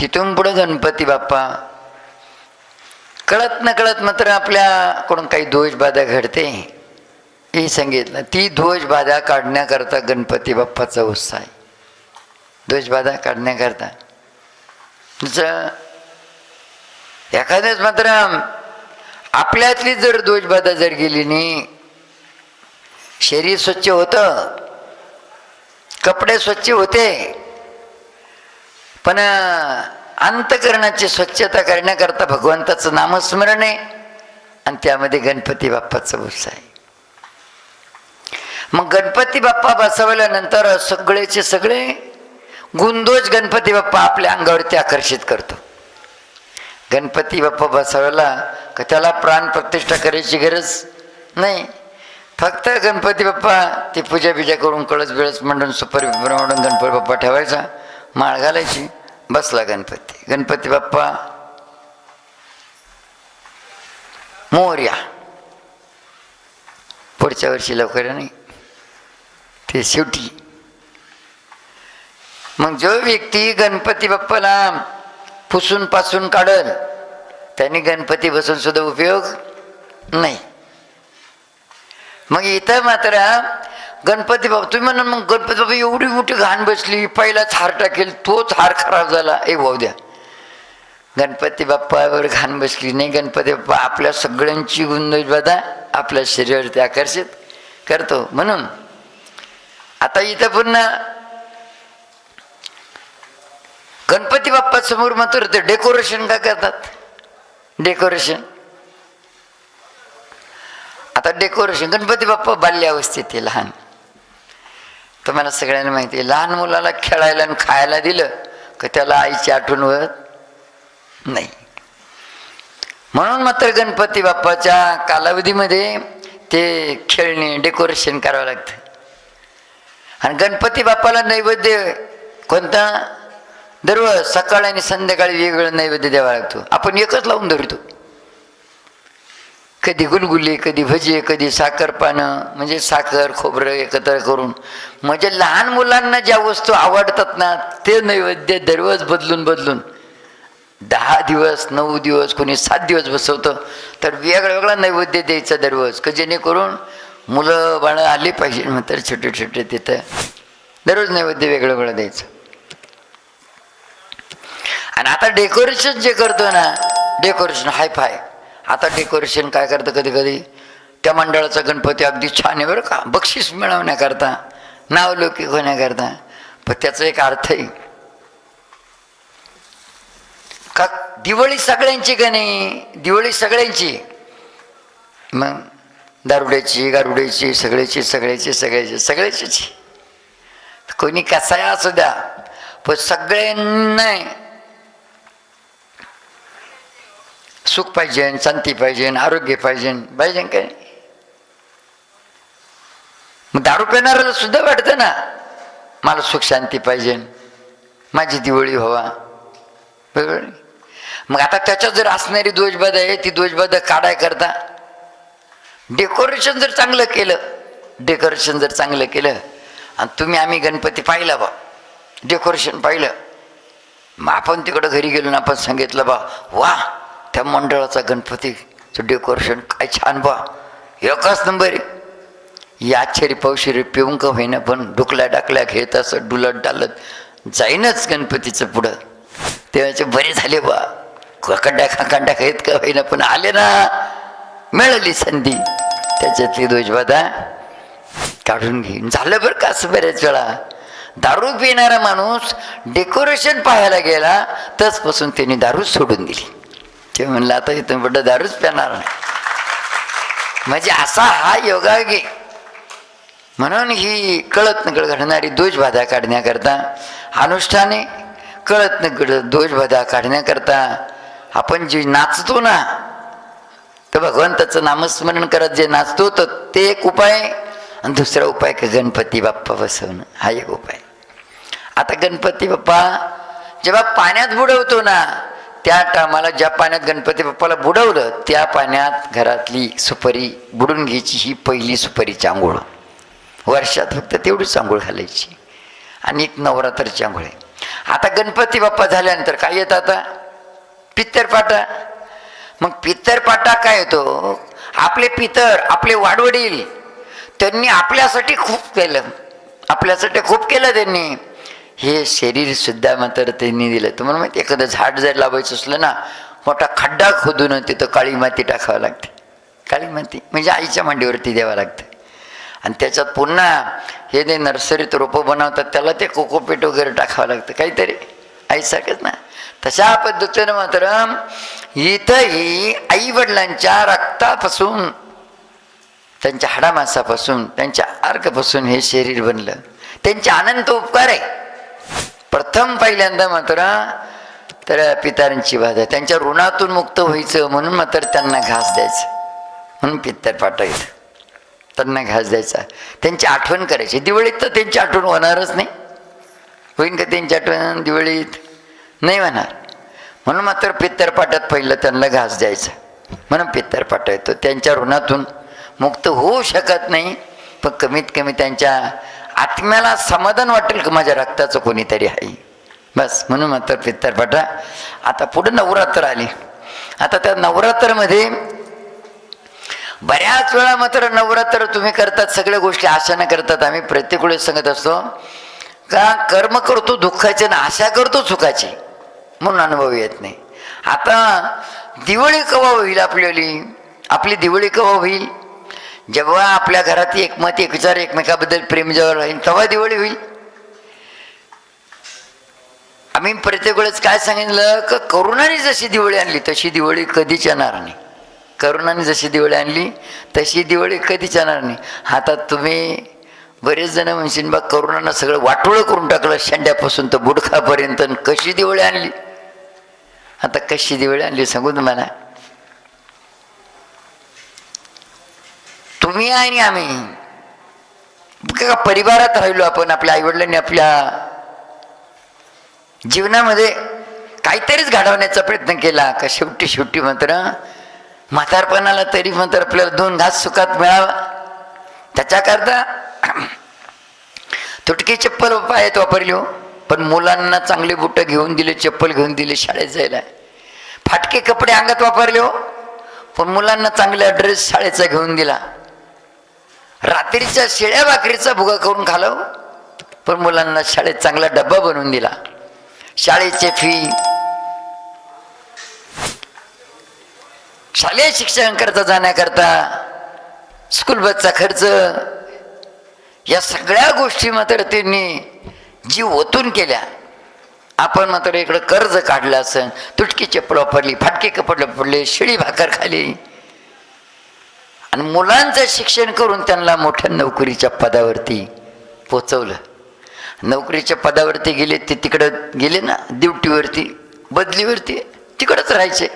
तिथून पुढं गणपती बाप्पा. कळत न कळत मात्र आपल्याकडून काही ध्वजबाधा घडते हे सांगितलं. ती ध्वजबाधा काढण्याकरता गणपती बाप्पाचा उत्साह आहे. ध्वजबाधा काढण्याकरता. दुसरं एखाद्याच मात्र आपल्यातली जर ध्वजबाधा जर गेली नाही शरीर स्वच्छ होतं कपडे स्वच्छ होते पण अंतकरणाची स्वच्छता करण्याकरता भगवंताचं नामस्मरण आहे. आणि त्यामध्ये गणपती बाप्पाचा उत्साह आहे. मग गणपती बाप्पा बसवल्यानंतर सगळेचे सगळे गुणदोष गणपती बाप्पा आपल्या अंगावरती आकर्षित करतो. गणपती बाप्पा बसवायला का त्याला प्राण प्रतिष्ठा करायची गरज नाही. फक्त गणपती बाप्पा ती पूजा बिजा करून कळस बिळस म्हणून सुपर म्हणून गणपती बाप्पा ठेवायचा माळ घालायची. बसला गणपती. गणपती बाप्पा मोर्या. पुढच्या वर्षी लवकर नाही. ते शेवटी. मग जो व्यक्ती गणपती बाप्पाला पुसून पासून काढल त्यांनी गणपती बसून सुद्धा उपयोग नाही. मग इथं मात्र गणपती बाबा तुम्ही म्हणा मग गणपती बाबा एवढी मोठी घाण बसली पहिलाच हार टाकेल तोच हार खराब झाला. ए भाऊ द्या. गणपती बाप्पावर घाण बसली नाही गणपती बाप्पा आपल्या सगळ्यांची गुणबाधा आपल्या शरीरावरती आकर्षित करतो. म्हणून आता इथं पुन्हा गणपती बाप्पा समोर मात्र ते डेकोरेशन का करतात? डेकोरेशन. आता डेकोरेशन गणपती बाप्पा बाल्यावस्थेत आहे लहान. तुम्हाला सगळ्यांना माहिती आहे लहान मुलाला खेळायला आणि खायला दिलं का त्याला आईची आठवण होत नाही. म्हणून मात्र गणपती बाप्पाच्या कालावधीमध्ये ते खेळणे डेकोरेशन करावं लागतं. आणि गणपती बाप्पाला नैवेद्य कोणता? दररोज सकाळ आणि संध्याकाळी वेगवेगळं नैवेद्य द्यावा लागतो. आपण एकच लावून धरतो. कधी गुलगुली कधी भजी कधी साखर पानं म्हणजे साखर खोबरं एकत्र करून. म्हणजे लहान मुलांना ज्या वस्तू आवडतात ना ते नैवेद्य दररोज बदलून बदलून. दहा दिवस नऊ दिवस कोणी सात दिवस बसवतं तर वेगळा वेगळा नैवेद्य द्यायचा दररोज. का जेणेकरून मुलं बाळं आली पाहिजे म्हणतात छोटे छोटे तिथं दररोज नैवेद्य वेगळं वेगळं द्यायचं. आणि आता डेकोरेशन जे करतो ना डेकोरेशन हाय फाय. आता डेकोरेशन काय करतं कधी कधी? त्या मंडळाचा गणपती अगदी छान आहे बरं का. बक्षीस मिळवण्याकरता नावलौकिक होण्याकरता. पण त्याचा एक अर्थ आहे. का दिवाळी सगळ्यांची का नाही? दिवाळी सगळ्यांची. मग दारुड्याची गारुड्याची सगळ्याची सगळ्याची सगळ्याची सगळ्याचीच. कोणी कसाय असू द्या पण सगळ्यांना सुख पाहिजे शांती पाहिजे आरोग्य पाहिजे पाहिजे काय? मग दारू पिणाऱ्याला सुद्धा वाटतं ना मला सुख शांती पाहिजे माझी दिवाळी व्हावा. बरोबर? मग आता त्याच्यात जर असणारी दोषबाध आहे ती दोषबाध काढाय करता. डेकोरेशन जर चांगलं केलं डेकोरेशन जर चांगलं केलं आणि तुम्ही आम्ही गणपती पाहिला बा डेकोरेशन पाहिलं. मग आपण तिकडं घरी गेलो ना आपण सांगितलं बा वा त्या मंडळाचा गणपतीचं डेकोरेशन काय छान बा. एकाच नंबर आहे. आश्चर्य पावशिरी पिऊन का होईना पण डुकल्या डाकल्या घेत असं डुलत डालत जाईनच गणपतीचं पुढं. तेव्हाचे बरे झाले बा. खकडा खाकांडा घेत का होईना पण आले ना. मिळाली संधी. त्याच्यातली दोषबाधा काढून घेईन. झालं बरं का असं बऱ्याच वेळा. दारू पिणारा माणूस डेकोरेशन पाहायला गेला तसपासून त्यांनी दारू सोडून दिली. ते म्हणलं आता इथून पुढं दारूच पिणार नाही. म्हणजे असा हा योगागी म्हणून ही कळत नकळ घडणारी दोषबाधा काढण्याकरता अनुष्ठाने कळत नकळ दोषबाधा काढण्याकरता आपण जे नाचतो ना तर भगवंताचं नामस्मरण करत जे नाचतो तर ते एक उपाय आणि दुसरा उपाय का गणपती बाप्पा बसवणं. हा एक उपाय. आता गणपती बाप्पा जेव्हा पाण्यात बुडवतो ना त्या टायमाला ज्या पाण्यात गणपती बाप्पाला बुडवलं त्या पाण्यात घरातली सुपारी बुडून घ्यायची ही पहिली सुपारीची आंघोळ. वर्षात फक्त तेवढीच आंघोळ घालायची. आणि एक नवरात्रची आंघोळ आहे. आता गणपती बाप्पा झाल्यानंतर काय येतं आता? पित्तरपाटा मग पित्तरपाटा काय येतो? आपले पितर आपले वाडवडील त्यांनी आपल्यासाठी खूप केलं. आपल्यासाठी खूप केलं त्यांनी. हे शरीर सुद्धा मात्र त्यांनी दिलं. तुम्हाला माहिती एखादं झाड जर लावायचं असलं ना मोठा खड्डा खोदून तिथं काळी माती टाकावं लागते. काळी माती म्हणजे आईच्या मांडीवरती द्यावं लागतं. आणि त्याच्यात पुन्हा हे जे नर्सरीत रोपं बनवतात त्याला ते कोकोपीट वगैरे टाकावं लागतं काहीतरी. आईसारखंच ना. तशा पद्धतीनं मात्र इथंही आई वडिलांच्या रक्तापासून त्यांच्या हाडामासापासून त्यांच्या अर्कपासून हे शरीर बनलं. त्यांचे अनंत उपकार आहे. प्रथम पहिल्यांदा मात्र तर पितरांची बाधा त्यांच्या ऋणातून मुक्त व्हायचं म्हणून मात्र त्यांना घास द्यायचं. म्हणून पित्तर पाठवायचं त्यांना घास द्यायचा. त्यांची आठवण करायची. दिवाळीत तर त्यांची आठवण होणारच नाही. होईन का त्यांची आठवण दिवाळीत? नाही होणार. म्हणून मात्र पित्तर पाठत पहिलं त्यांना घास द्यायचा. म्हणून पित्तर पाठवतो. त्यांच्या ऋणातून मुक्त होऊ शकत नाही पण कमीत कमी त्यांच्या आत्म्याला समाधान वाटेल की? माझ्या रक्ताचं कोणीतरी आहे. बस म्हणून मात्र पित्तरपाटा आता पुढे नवरात्र आली. आता त्या नवरात्रमध्ये बऱ्याच वेळा मात्र नवरात्र तुम्ही करतात सगळ्या गोष्टी आशानं करतात. आम्ही प्रत्येक वेळेस सांगत असतो का कर्म करतो दुःखाचे ना आशा करतो सुखाची? म्हणून अनुभव येत नाही. आता दिवाळी कवा होईल आपल्याली? आपली दिवाळी कवा होईल? जेव्हा आपल्या घरात एकमत एक विचार एकमेकाबद्दल प्रेम जेव्हा राहील तेव्हा दिवाळी होईल. आम्ही प्रत्येक वेळेस काय सांगितलं का करुणाने जशी दिवाळी आणली तशी दिवाळी कधीच येणार नाही. करुणाने जशी दिवाळी आणली तशी दिवाळी कधीच येणार नाही. आता तुम्ही बरेच जण म्हणशील बा करुणानं सगळं वाटोळं करून टाकलं शेंड्यापासून तर बुडखापर्यंत कशी दिवाळी आणली? आता कशी दिवाळी आणली सांगू तुम्हाला? तुम्ही आणि आम्ही. का परिवारात राहिलो आपण आपल्या आईवडिलांनी आपल्या जीवनामध्ये काहीतरीच घडवण्याचा प्रयत्न केला. का शेवटी शेवटी मात्र म्हातारपणाला तरी मात्र आपल्याला दोन घास सुखात मिळावा. त्याच्याकरता तुटकी चप्पल पायात वापरली हो. पण मुलांना चांगले बुटं घेऊन दिले चप्पल घेऊन दिले शाळेत जायला. फाटके कपडे अंगात वापरले हो. पण मुलांना चांगला ड्रेस शाळेचा घेऊन दिला. रात्रीच्या शेळ्या भाकरीचा भुगा करून खालो. पण मुलांना शाळेत चांगला डब्बा बनवून दिला. शाळेचे फी शालेय शिक्षकांकरता जाण्याकरता स्कूल बसचा खर्च. या सगळ्या गोष्टी मात्र त्यांनी जीव ओतून केल्या. आपण मात्र इकडं कर्ज काढलं असं. तुटकी चप्पल वापरली फाटके कपडे पडले शिळी भाकर खाली. आणि मुलांचं शिक्षण करून त्यांना मोठ्या नोकरीच्या पदावरती पोचवलं. नोकरीच्या पदावरती गेले ते तिकडं गेले ना ड्युटीवरती बदलीवरती तिकडंच राहायचे.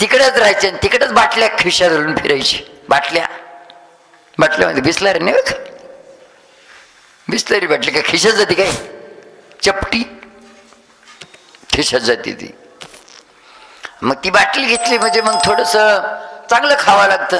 तिकडंच राहायचे आणि तिकडंच बाटल्या खिशा घालून फिरायचे. बाटल्या. बाटल्यामध्ये म्हणजे बिसलारी नाही बघ बिसलरी बाटली काय? खिशात जाते काय? चपटी. खिशात जाते ती. मग ती बाटली घेतली म्हणजे मग थोडंसं चांगलं खावं लागतं.